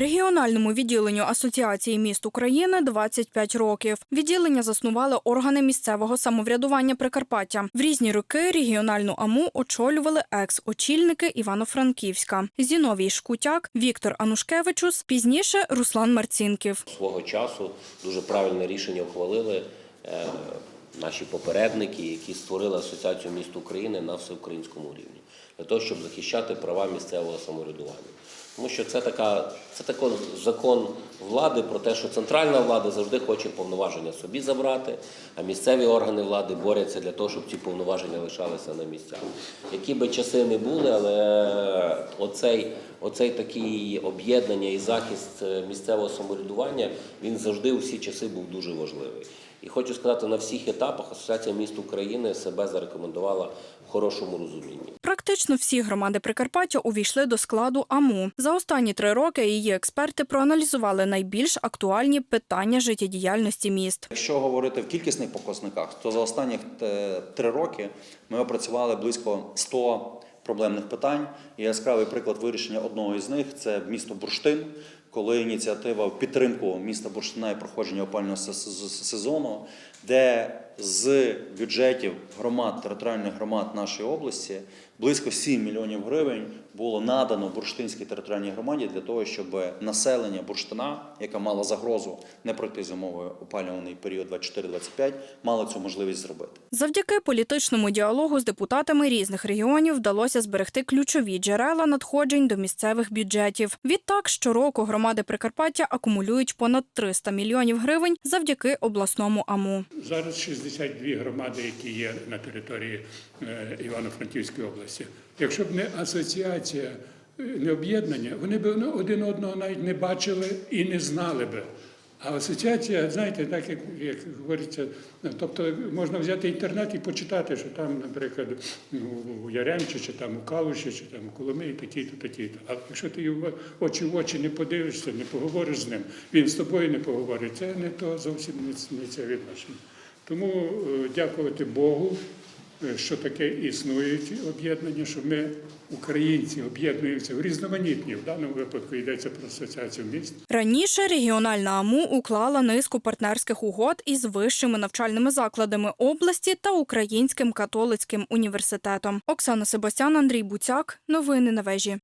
Регіональному відділенню Асоціації міст України 25 років. Відділення заснували органи місцевого самоврядування Прикарпаття. В різні роки регіональну АМУ очолювали екс-очільники Івано-Франківська Зіновій Шкутяк, Віктор Анушкевичус, пізніше Руслан Марцінків. свого часу дуже правильне рішення ухвалили е, наші попередники, які створили Асоціацію міст України на всеукраїнському рівні, для того, щоб захищати права місцевого самоврядування. Тому що це така це такий закон влади про те, що центральна влада завжди хоче повноваження собі забрати, а місцеві органи влади борються для того, щоб ці повноваження лишалися на місцях. Які би часи не були, але оцей, оцей такий об'єднання і захист е, місцевого самоврядування він завжди у всі часи був дуже важливий. І хочу сказати, на всіх етапах Асоціація міст України себе зарекомендувала в хорошому розумінні. Практично всі громади Прикарпаття увійшли до складу АМУ. За останні три роки її експерти проаналізували найбільш актуальні питання життєдіяльності міст. Якщо говорити в кількісних показниках, то за останні е, три роки ми опрацювали близько 100 проблемних питань. І яскравий приклад вирішення одного із них це місто Бурштин, коли ініціатива в підтримку міста Бурштина і проходження опального се- се- сезону, де з бюджетів громад, територіальних громад нашої області близько 7 мільйонів гривень було надано бурштинській територіальній громаді для того, щоб населення Бурштина, яка мала загрозу не пройти зимовий опалюваний період 24-25, мало цю можливість зробити. Завдяки політичному діалогу з депутатами різних регіонів вдалося зберегти ключові джерела надходжень до місцевих бюджетів. Відтак, щороку громади Прикарпаття акумулюють понад 300 мільйонів гривень завдяки обласному АМУ. Зараз 62 громади, які є на території е, Івано-Франківської області. Якщо б не асоціація, е, не об'єднання, вони б ну, один одного навіть не бачили і не знали би. А асоціація, знаєте, так як, як говориться, тобто можна взяти інтернет і почитати, що там, наприклад, у Яремчі, чи там у Калуші, чи там у Коломиї такі-то, такі-то. А якщо ти його очі в очі не подивишся, не поговориш з ним, він з тобою не поговорить, це не то зовсім не це відношення. Тому е, дякувати Богу, е, що таке існують об'єднання, що ми, українці, об'єднуємося в різноманітні. В даному випадку йдеться про асоціацію міст. Раніше регіональна АМУ уклала низку партнерських угод із вищими навчальними закладами області та Українським католицьким університетом. Оксана Себастян, Андрій Буцяк. Новини на вежі.